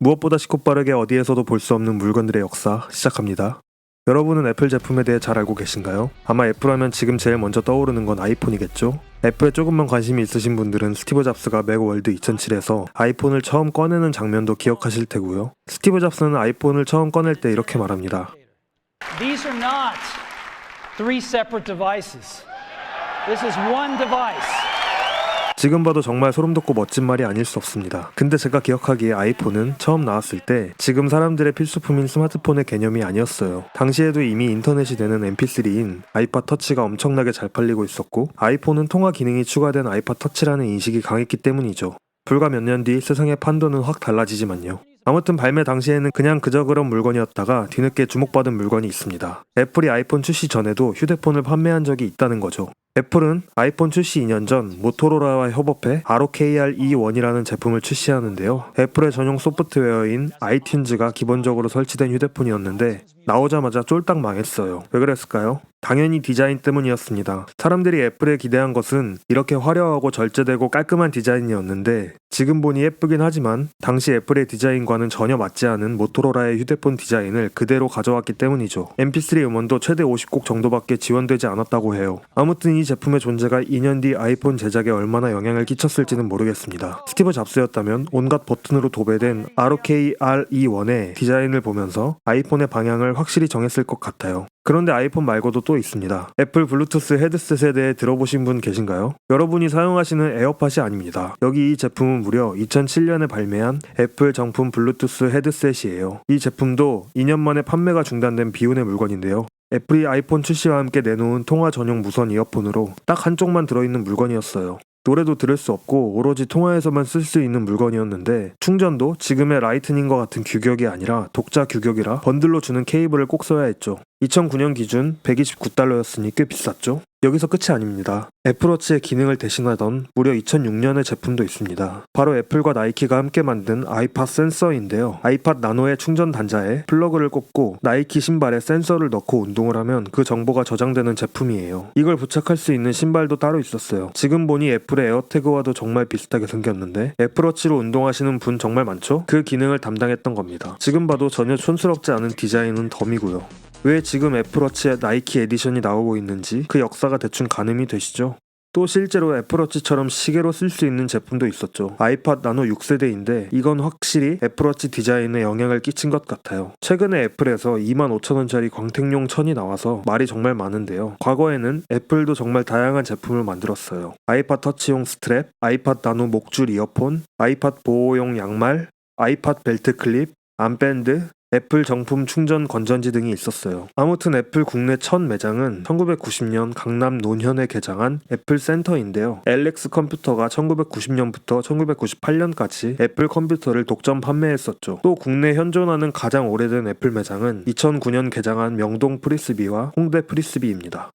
무엇보다 쉽고 빠르게 어디에서도 볼 수 없는 물건들의 역사 시작합니다. 여러분은 애플 제품에 대해 잘 알고 계신가요? 아마 애플 하면 지금 제일 먼저 떠오르는 건 아이폰이겠죠? 애플에 조금만 관심이 있으신 분들은 스티브 잡스가 맥월드 2007에서 아이폰을 처음 꺼내는 장면도 기억하실 테고요. 스티브 잡스는 아이폰을 처음 꺼낼 때 이렇게 말합니다. These are not three separate devices. This is one device. 지금 봐도 정말 소름 돋고 멋진 말이 아닐 수 없습니다. 근데 제가 기억하기에 아이폰은 처음 나왔을 때 지금 사람들의 필수품인 스마트폰의 개념이 아니었어요. 당시에도 이미 인터넷이 되는 mp3인 아이팟 터치가 엄청나게 잘 팔리고 있었고 아이폰은 통화 기능이 추가된 아이팟 터치라는 인식이 강했기 때문이죠. 불과 몇 년 뒤 세상의 판도는 확 달라지지만요. 아무튼 발매 당시에는 그냥 그저 그런 물건이었다가 뒤늦게 주목받은 물건이 있습니다. 애플이 아이폰 출시 전에도 휴대폰을 판매한 적이 있다는 거죠. 애플은 아이폰 출시 2년 전 모토로라와 협업해 ROKR E1이라는 제품을 출시하는데요. 애플의 전용 소프트웨어인 아이튠즈가 기본적으로 설치된 휴대폰이었는데 나오자마자 쫄딱 망했어요. 왜 그랬을까요? 당연히 디자인 때문이었습니다. 사람들이 애플에 기대한 것은 이렇게 화려하고 절제되고 깔끔한 디자인이었는데 지금 보니 예쁘긴 하지만 당시 애플의 디자인과는 전혀 맞지 않은 모토로라의 휴대폰 디자인을 그대로 가져왔기 때문이죠. MP3 음원도 최대 50곡 정도밖에 지원되지 않았다고 해요. 아무튼 이 제품의 존재가 2년 뒤 아이폰 제작에 얼마나 영향을 끼쳤을지는 모르겠습니다. 스티브 잡스였다면 온갖 버튼으로 도배된 ROKR E1의 디자인을 보면서 아이폰의 방향을 확실히 정했을 것 같아요. 그런데 아이폰 말고도 또 있습니다. 애플 블루투스 헤드셋에 대해 들어보신 분 계신가요? 여러분이 사용하시는 에어팟이 아닙니다. 여기 이 제품은 무려 2007년에 발매한 애플 정품 블루투스 헤드셋이에요. 이 제품도 2년 만에 판매가 중단된 비운의 물건인데요. 애플이 아이폰 출시와 함께 내놓은 통화 전용 무선 이어폰으로 딱 한쪽만 들어있는 물건이었어요. 노래도 들을 수 없고 오로지 통화에서만 쓸 수 있는 물건이었는데 충전도 지금의 라이트닝과 같은 규격이 아니라 독자 규격이라 번들로 주는 케이블을 꼭 써야 했죠. 2009년 기준 129달러였으니 꽤 비쌌죠. 여기서 끝이 아닙니다. 애플워치의 기능을 대신하던 무려 2006년의 제품도 있습니다. 바로 애플과 나이키가 함께 만든 아이팟 센서인데요. 아이팟 나노의 충전 단자에 플러그를 꽂고 나이키 신발에 센서를 넣고 운동을 하면 그 정보가 저장되는 제품이에요. 이걸 부착할 수 있는 신발도 따로 있었어요. 지금 보니 애플의 에어태그와도 정말 비슷하게 생겼는데 애플워치로 운동하시는 분 정말 많죠? 그 기능을 담당했던 겁니다. 지금 봐도 전혀 촌스럽지 않은 디자인은 덤이고요. 왜 지금 애플워치에 나이키 에디션이 나오고 있는지 그 역사가 대충 가늠이 되시죠? 또 실제로 애플워치처럼 시계로 쓸 수 있는 제품도 있었죠. 아이팟 나노 6세대인데 이건 확실히 애플워치 디자인에 영향을 끼친 것 같아요. 최근에 애플에서 25,000원짜리 광택용 천이 나와서 말이 정말 많은데요. 과거에는 애플도 정말 다양한 제품을 만들었어요. 아이팟 터치용 스트랩, 아이팟 나노 목줄 이어폰, 아이팟 보호용 양말, 아이팟 벨트 클립, 암밴드, 애플 정품 충전 건전지 등이 있었어요. 아무튼 애플 국내 첫 매장은 1990년 강남 논현에 개장한 애플 센터인데요. LX 컴퓨터가 1990년부터 1998년까지 애플 컴퓨터를 독점 판매했었죠. 또 국내 현존하는 가장 오래된 애플 매장은 2009년 개장한 명동 프리스비와 홍대 프리스비입니다.